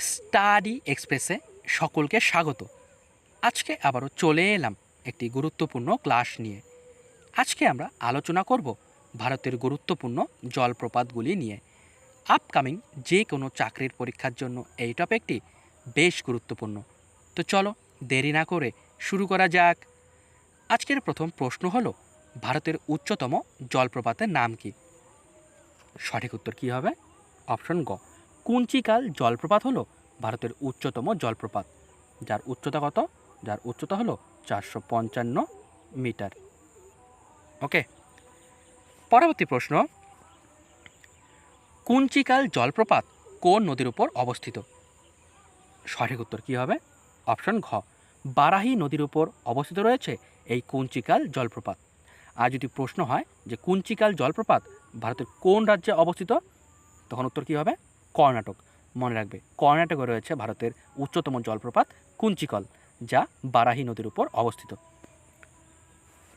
Study এক্সপ্রেসে সকলকে স্বাগত। আজকে আবারও চলে এলাম একটি গুরুত্বপূর্ণ ক্লাস নিয়ে। আজকে আমরা আলোচনা করব ভারতের গুরুত্বপূর্ণ জলপ্রপাতগুলি নিয়ে। আপকামিং যে কোনো চাকরির পরীক্ষার জন্য এই টপিকটি বেশ গুরুত্বপূর্ণ। তো চলো দেরি না করে শুরু করা যাক। আজকের প্রথম প্রশ্ন হলো, ভারতের উচ্চতম জলপ্রপাতের নাম কি? সঠিক উত্তর কী হবে? অপশন গ। কুঞ্চিকাল জলপ্রপাত হলো ভারতের উচ্চতম জলপ্রপাত। যার উচ্চতা কত? যার উচ্চতা হলো চারশো পঞ্চান্ন মিটার। ওকে, পরবর্তী প্রশ্ন। কুঞ্চিকাল জলপ্রপাত কোন নদীর উপর অবস্থিত? সঠিক উত্তর কী হবে? অপশন ঘ। বারাহি নদীর উপর অবস্থিত রয়েছে এই কুঞ্চিকাল জলপ্রপাত। আর যদি প্রশ্ন হয় যে কুঞ্চিকাল জলপ্রপাত ভারতের কোন রাজ্যে অবস্থিত, তখন উত্তর কী হবে? কর্ণাটক। মনে রাখবে, কর্ণাটকে রয়েছে ভারতের উচ্চতম জলপ্রপাত কুঞ্চিকল, যা বারাহি নদীর উপর অবস্থিত।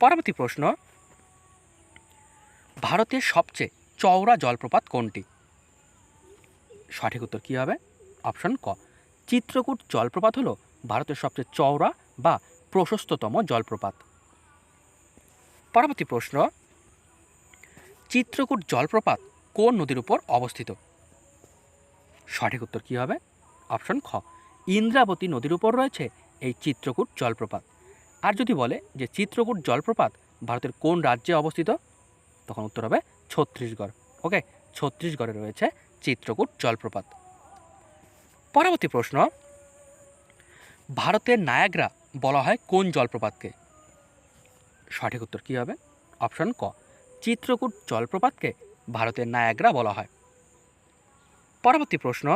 পরবর্তী প্রশ্ন, ভারতের সবচেয়ে চওড়া জলপ্রপাত কোনটি? সঠিক উত্তর কী হবে? অপশন ক, চিত্রকূট জলপ্রপাত হলো ভারতের সবচেয়ে চওড়া বা প্রশস্ততম জলপ্রপাত। পরবর্তী প্রশ্ন, চিত্রকূট জলপ্রপাত কোন নদীর উপর অবস্থিত? সঠিক উত্তর কী হবে? অপশন খ। ইন্দ্রাবতী নদীর উপর রয়েছে এই চিত্রকূট জলপ্রপাত। আর যদি বলে যে চিত্রকূট জলপ্রপাত ভারতের কোন রাজ্যে অবস্থিত? তখন উত্তর হবে ছত্তিশগড়। ওকে ছত্তিশগড়ে রয়েছে চিত্রকূট জলপ্রপাত। পরবর্তী প্রশ্ন। ভারতের নায়াগ্রা বলা হয় কোন জলপ্রপাতকে? সঠিক উত্তর কী হবে? অপশন ক। চিত্রকূট জলপ্রপাতকে ভারতের নায়াগ্রা বলা হয়। পরবর্তী প্রশ্ন,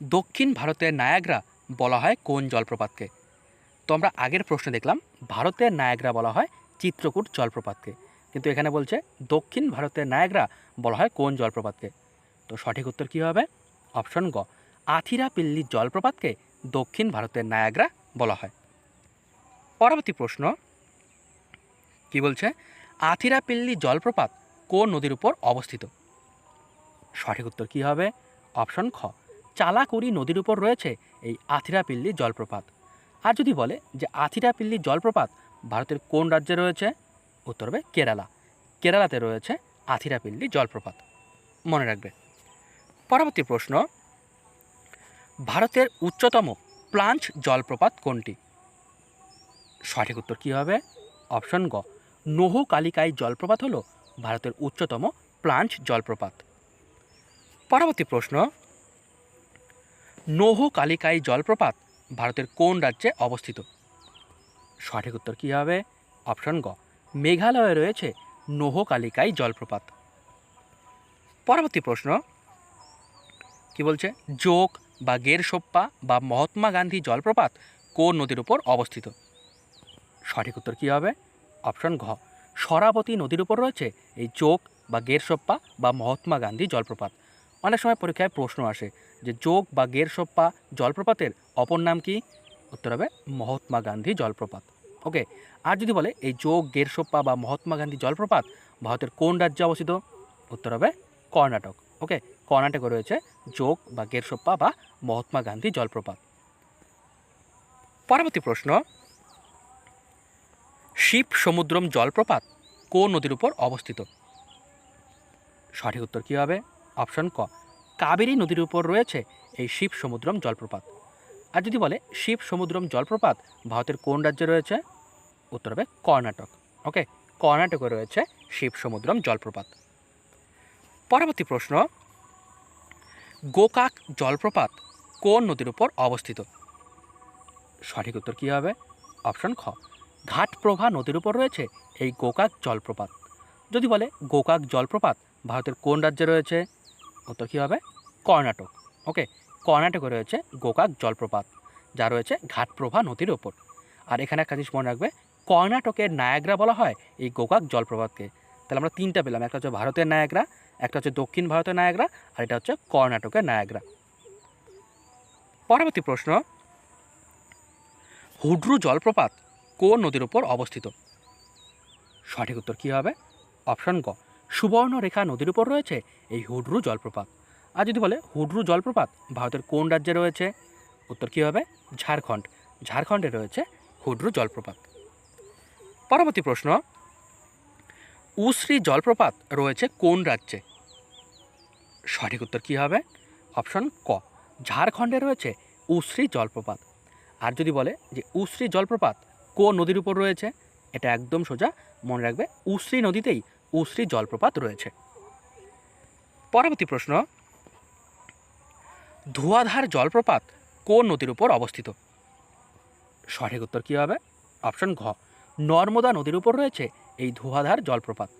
দক্ষিণ ভারতের নায়াগ্রা বলা হয় কোন জলপ্রপাতকে? তো আমরা আগের প্রশ্ন দেখলাম, ভারতের নায়াগ্রা বলা হয় চিত্রকূট জলপ্রপাতকে। কিন্তু এখানে বলছে, দক্ষিণ ভারতের নায়াগ্রা বলা হয় কোন জলপ্রপাতকে? তো সঠিক উত্তর কী হবে? অপশন গ, আথিরাপিল্লি জলপ্রপাতকে দক্ষিণ ভারতের নায়াগ্রা বলা হয়। পরবর্তী প্রশ্ন, কি বলছে? আথিরাপিল্লি জলপ্রপাত কোন নদীর উপর অবস্থিত? সঠিক উত্তর কী হবে? অপশন খ। চালাকুড়ি নদীর উপর রয়েছে এই আথিরাপিল্লি জলপ্রপাত। আর যদি বলে যে আথিরাপিল্লি জলপ্রপাত ভারতের কোন রাজ্যে রয়েছে? উত্তর হবে কেরালা। কেরালাতে রয়েছে আথিরাপিল্লি জলপ্রপাত। মনে রাখবে। পরবর্তী প্রশ্ন। ভারতের উচ্চতম প্লাঞ্চ জলপ্রপাত কোনটি? সঠিক উত্তর কী হবে? অপশন গ। নহু কালিকাই জলপ্রপাত হলো ভারতের উচ্চতম প্লাঞ্চ জলপ্রপাত। পরবর্তী প্রশ্ন। নৌহ কালিকাই জলপ্রপাত ভারতের কোন রাজ্যে অবস্থিত? সঠিক উত্তর কী হবে? অপশন গ। মেঘালয়ে রয়েছে নৌহ কালিকাই জলপ্রপাত। পরবর্তী প্রশ্ন। কি বলছে? যোগ বা গেরসোপ্পা বা মহাত্মা গান্ধী জলপ্রপাত কোন নদীর উপর অবস্থিত? সঠিক উত্তর কী হবে? অপশন ঘ। সরাবতী নদীর উপর রয়েছে এই যোগ বা গেরসোপ্পা বা মহাত্মা গান্ধী জলপ্রপাত। অনেক সময় পরীক্ষায় প্রশ্ন আসে যে যোগ বা গেরসোপ্পা জলপ্রপাতের অপর নাম কি? উত্তর হবে মহাত্মা গান্ধী জলপ্রপাত। ওকে, আর যদি বলে এই যোগ, গেরসোপ্পা বা মহাত্মা গান্ধী জলপ্রপাত ভারতের কোন রাজ্যে অবস্থিত? উত্তর হবে কর্ণাটক। ওকে, কর্ণাটকে রয়েছে যোগ বা গেরসোপ্পা বা মহাত্মা গান্ধী জলপ্রপাত। পরবর্তী প্রশ্ন, শিব সমুদ্রম জলপ্রপাত কোন নদীর উপর অবস্থিত? সঠিক উত্তর কী হবে? অপশন ক। কাবেরী নদীর উপর রয়েছে এই শিব সমুদ্রম জলপ্রপাত। আর যদি বলে শিব সমুদ্রম জলপ্রপাত, ভারতের কোন রাজ্যে রয়েছে? উত্তর হবে কর্ণাটক। ওকে, কর্ণাটকে রয়েছে শিব সমুদ্রম জলপ্রপাত। পরবর্তী প্রশ্ন, গোকাক জলপ্রপাত কোন নদীর উপর অবস্থিত? সঠিক উত্তর কী হবে? অপশন খ, ঘাটপ্রভা নদীর উপর রয়েছে এই গোকাক জলপ্রপাত। যদি বলে গোকাক জলপ্রপাত, ভারতের কোন রাজ্যে রয়েছে? উত্তর কী হবে? কর্ণাটক। ওকে কর্ণাটকে রয়েছে গোকাক জলপ্রপাত, যা রয়েছে ঘাটপ্রভা নদীর ওপর। আর এখানে একটা জিনিস মনে রাখবে, কর্ণাটকের নায়াগ্রা বলা হয় এই গোকাক জলপ্রপাতকে। তাহলে আমরা তিনটা পেলাম, একটা হচ্ছে ভারতের নায়াগ্রা, একটা হচ্ছে দক্ষিণ ভারতের নায়াগ্রা, আর এটা হচ্ছে কর্ণাটকের নায়াগ্রা। পরবর্তী প্রশ্ন, হুড্রু জলপ্রপাত কোন নদীর ওপর অবস্থিত? সঠিক উত্তর কী হবে? অপশন গ সুবর্ণরেখা নদীর উপর রয়েছে এই হুড্রু জলপ্রপাত। আর যদি বলে হুড্রু জলপ্রপাত, ভারতের কোন রাজ্যে রয়েছে? উত্তর কী হবে? ঝাড়খণ্ড। ঝাড়খণ্ডে রয়েছে হুড্রু জলপ্রপাত। পরবর্তী প্রশ্ন, উশ্রী জলপ্রপাত রয়েছে কোন রাজ্যে? সঠিক উত্তর কী হবে? অপশন ক, ঝাড়খণ্ডে রয়েছে উশ্রী জলপ্রপাত। আর যদি বলে যে উশ্রী জলপ্রপাত কোন নদীর উপর রয়েছে? এটা একদম সোজা, মনে রাখবে উশ্রী নদীতেই উশ্রী জলপ্রপাত রয়েছে। পরবর্তী প্রশ্ন, ধোঁয়াধার জলপ্রপাত কোন নদীর উপর অবস্থিত? সঠিক উত্তর কী হবে? অপশন ঘ, নর্মদা নদীর উপর রয়েছে এই ধোঁয়াধার জলপ্রপাত।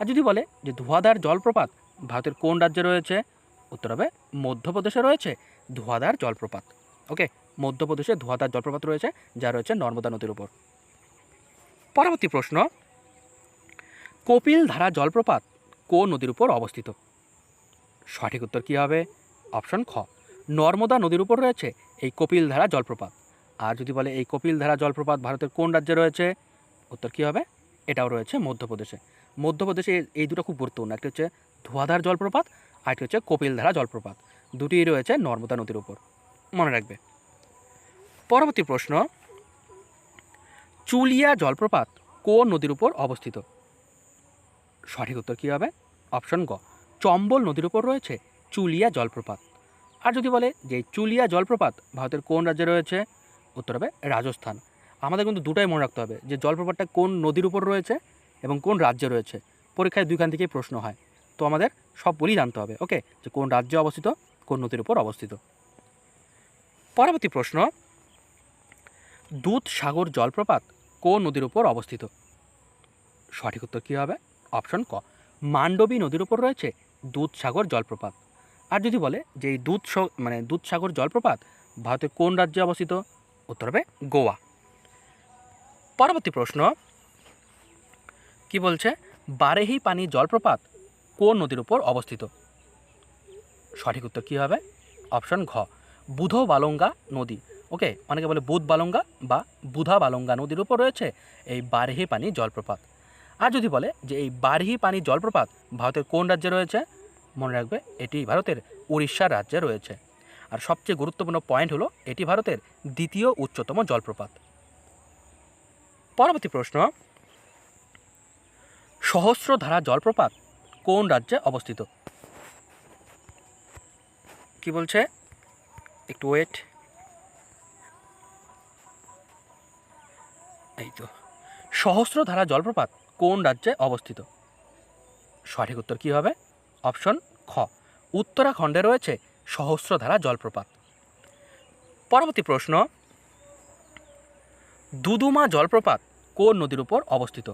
আর যদি বলে যে ধোঁয়াধার জলপ্রপাত ভারতের কোন রাজ্যে রয়েছে? উত্তর হবে মধ্যপ্রদেশে রয়েছে ধোঁয়াধার জলপ্রপাত। ওকে মধ্যপ্রদেশে ধোঁয়াধার জলপ্রপাত রয়েছে, যা রয়েছে নর্মদা নদীর উপর। পরবর্তী প্রশ্ন কপিল ধারা জলপ্রপাত কো নদীর উপর অবস্থিত? সঠিক উত্তর কী হবে? অপশন খ। নর্মদা নদীর উপর রয়েছে এই কপিলধারা জলপ্রপাত। আর যদি বলে এই কপিলধারা জলপ্রপাত ভারতের কোন রাজ্যে রয়েছে? উত্তর কী হবে? এটাও রয়েছে মধ্যপ্রদেশে। মধ্যপ্রদেশে এই- দুটো খুব গুরুত্বপূর্ণ। একটি হচ্ছে ধোঁয়াধার জলপ্রপাত, আর একটি হচ্ছে কপিলধারা জলপ্রপাত। দুটিই রয়েছে নর্মদা নদীর উপর। মনে রাখবে। পরবর্তী প্রশ্ন। চুলিয়া জলপ্রপাত কোন নদীর উপর অবস্থিত? সঠিক উত্তর কী হবে? অপশন গ। চম্বল নদীর উপর রয়েছে চুলিয়া জলপ্রপাত। আর যদি বলে যে চুলিয়া জলপ্রপাত ভারতের কোন রাজ্যে রয়েছে? উত্তর হবে রাজস্থান। আমাদের কিন্তু দুটাই মনে রাখতে হবে যে জলপ্রপাতটা কোন নদীর উপর রয়েছে এবং কোন রাজ্যে রয়েছে। পরীক্ষায় দুইখান থেকেই প্রশ্ন হয়। তো আমাদের সব বলেই জানতে হবে, ওকে? যে কোন রাজ্যে অবস্থিত, কোন নদীর উপর অবস্থিত। পরবর্তী প্রশ্ন দুধ সাগর জলপ্রপাত কোন নদীর উপর অবস্থিত? সঠিক উত্তর কী হবে? অপশন ক। মান্ডবী নদীর উপর রয়েছে দুধসাগর জলপ্রপাত। আর যদি বলে যে এই দুধ মানে দুধসাগর জলপ্রপাত ভারতের কোন রাজ্যে অবস্থিত? উত্তর হবে গোয়া। পরবর্তী প্রশ্ন, কি বলছে? বারেহি পানি জলপ্রপাত কোন নদীর উপর অবস্থিত? সঠিক উত্তর কী হবে? অপশন ঘ, বুধ বালঙ্গা নদী। ওকে, অনেকে বলে বুধ বালঙ্গা বা বুধা বালঙ্গা নদীর উপর রয়েছে এই বারেহি পানি জলপ্রপাত। আর যদি বলে যে এই বারহি পানি জলপ্রপাত ভারতের কোন রাজ্যে রয়েছে, মনে রাখবে এটি ভারতের উড়িষ্যা রাজ্যে রয়েছে। আর সবচেয়ে গুরুত্বপূর্ণ পয়েন্ট হলো এটি ভারতের দ্বিতীয় উচ্চতম জলপ্রপাত। পরবর্তী প্রশ্ন, সহস্রধারা জলপ্রপাত কোন রাজ্যে অবস্থিত? কি বলছে? একটু ওয়েট এই তো, সহস্রধারা জলপ্রপাত কোন রাজ্যে অবস্থিত? সঠিক উত্তর কী হবে? অপশন খ। উত্তরাখণ্ডে রয়েছে সহস্রধারা জলপ্রপাত। পরবর্তী প্রশ্ন, দুদুমা জলপ্রপাত কোন নদীর উপর অবস্থিত?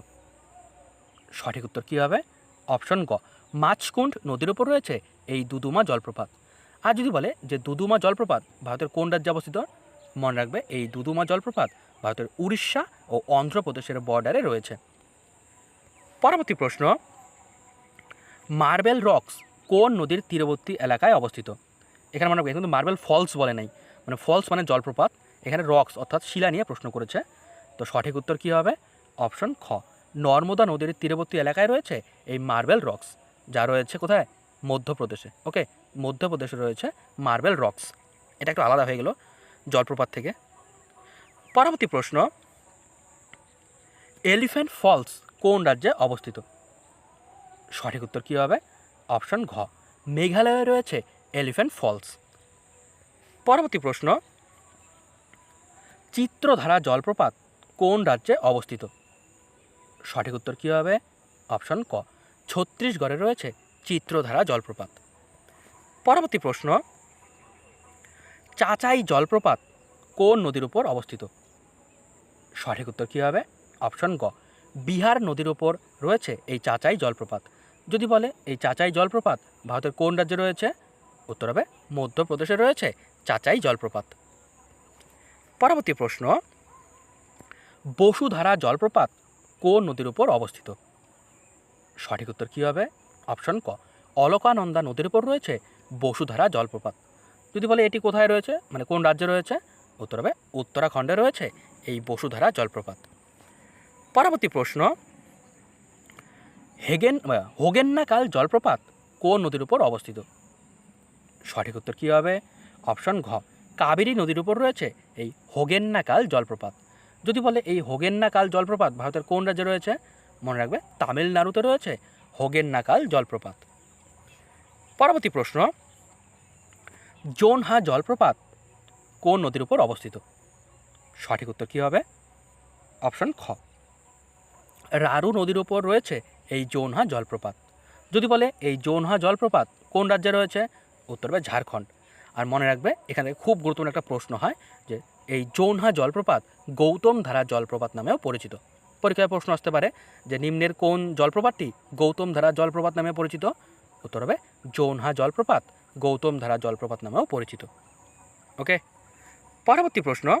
সঠিক উত্তর কী হবে? অপশন গ। মাছকুণ্ড নদীর উপর রয়েছে এই দুদুমা জলপ্রপাত। আর যদি বলে যে দুদুমা জলপ্রপাত ভারতের কোন রাজ্যে অবস্থিত? মনে রাখবে এই দুদুমা জলপ্রপাত ভারতের উড়িষ্যা ও অন্ধ্রপ্রদেশের বর্ডারে রয়েছে। পরবর্তী প্রশ্ন, মার্বেল রক্স কোন নদীর তীরবর্তী এলাকায় অবস্থিত? এখানে মানে কিন্তু মার্বেল ফলস বলে নাই। মানে ফলস মানে জলপ্রপাত। এখানে রক্স অর্থাৎ শিলা নিয়ে প্রশ্ন করেছে। তো সঠিক উত্তর কী হবে? অপশন খ। নর্মদা নদীর তীরবর্তী এলাকায় রয়েছে এই মার্বেল রক্স, যা রয়েছে কোথায়? মধ্যপ্রদেশে। ওকে, মধ্যপ্রদেশে রয়েছে মার্বেল রক্স। এটা একটু আলাদা হয়ে গেল জলপ্রপাত থেকে। পরবর্তী প্রশ্ন, এলিফ্যান্ট ফলস কোন রাজ্যে অবস্থিত? সঠিক উত্তর কী হবে? অপশন ঘ। মেঘালয়ে রয়েছে এলিফ্যান্ট ফলস। পরবর্তী প্রশ্ন, চিত্রধারা জলপ্রপাত কোন রাজ্যে অবস্থিত? সঠিক উত্তর কী হবে? অপশন ক। ছত্তিশগড়ে রয়েছে চিত্রধারা জলপ্রপাত। পরবর্তী প্রশ্ন, চাচাই জলপ্রপাত কোন নদীর উপর অবস্থিত? সঠিক উত্তর কী হবে? অপশন গ। বিহার নদীর ওপর রয়েছে এই চাচাই জলপ্রপাত। যদি বলে এই চাচাই জলপ্রপাত ভারতের কোন রাজ্যে রয়েছে? উত্তর হবে মধ্যপ্রদেশে রয়েছে চাচাই জলপ্রপাত। পরবর্তী প্রশ্ন, বসুধারা জলপ্রপাত কোন নদীর উপর অবস্থিত? সঠিক উত্তর কী হবে? অপশন ক, অলকানন্দা নদীর উপর রয়েছে বসুধারা জলপ্রপাত। যদি বলে এটি কোথায় রয়েছে? মানে কোন রাজ্যে রয়েছে? উত্তর হবে উত্তরাখণ্ডে রয়েছে এই বসুধারা জলপ্রপাত। পরবর্তী প্রশ্ন, হেগেন হোগেন্নাকাল জলপ্রপাত কোন নদীর উপর অবস্থিত? সঠিক উত্তর কী হবে? অপশন ঘ, কাবেরী নদীর উপর রয়েছে এই হোগেন্নাকাল জলপ্রপাত। যদি বলে এই হোগেন্নাকাল জলপ্রপাত ভারতের কোন রাজ্যে রয়েছে? মনে রাখবে তামিলনাড়ুতে রয়েছে হোগেন্নাকাল জলপ্রপাত। পরবর্তী প্রশ্ন, জোনহা জলপ্রপাত কোন নদীর উপর অবস্থিত? সঠিক উত্তর কী হবে? অপশন খ রারু নদীর ওপর রয়েছে এই জৌনহা জলপ্রপাত। যদি বলে এই জৌনহা জলপ্রপাত কোন রাজ্যে রয়েছে? উত্তর হবে ঝাড়খণ্ড। আর মনে রাখবে, এখানে খুব গুরুত্বপূর্ণ একটা প্রশ্ন হয় যে এই জৌনহা জলপ্রপাত গৌতম ধারা জলপ্রপাত নামেও পরিচিত। পরীক্ষায় প্রশ্ন আসতে পারে যে নিম্নের কোন জলপ্রপাতটি গৌতম ধারা জলপ্রপাত নামে পরিচিত? উত্তর হবে জৌনহা জলপ্রপাত গৌতম ধারা জলপ্রপাত নামেও পরিচিত। ওকে, পরবর্তী প্রশ্ন,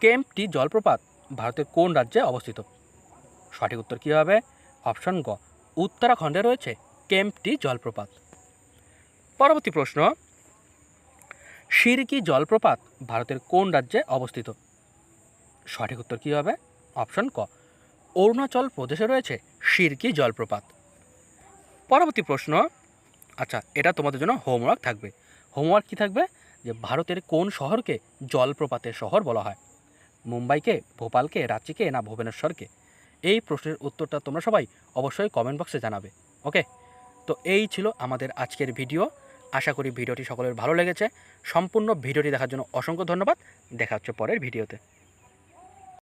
কেম্পটি জলপ্রপাত ভারতের কোন রাজ্যে অবস্থিত? সঠিক উত্তর কী হবে? অপশন গ। উত্তরাখণ্ডে রয়েছে কেম্পটি জলপ্রপাত। পরবর্তী প্রশ্ন, সিরকি জলপ্রপাত ভারতের কোন রাজ্যে অবস্থিত? সঠিক উত্তর কী হবে? অপশন ক। অরুণাচল প্রদেশে রয়েছে সিরকি জলপ্রপাত। পরবর্তী প্রশ্ন আচ্ছা এটা তোমাদের জন্য হোমওয়ার্ক থাকবে। হোমওয়ার্ক কী থাকবে? যে ভারতের কোন শহরকে জলপ্রপাতের শহর বলা হয়? মুম্বাইকে, ভোপালকে, রাঁচিকে না ভুবনেশ্বরকে? এই প্রশ্নের উত্তরটা তোমরা সবাই অবশ্যই কমেন্ট বক্সে জানাবে। ওকে তো এই ছিল আমাদের আজকের ভিডিও আশা করি ভিডিওটি সকলের ভালো লেগেছে। সম্পূর্ণ ভিডিওটি দেখার জন্য অসংখ্য ধন্যবাদ। দেখা হচ্ছে পরের ভিডিওতে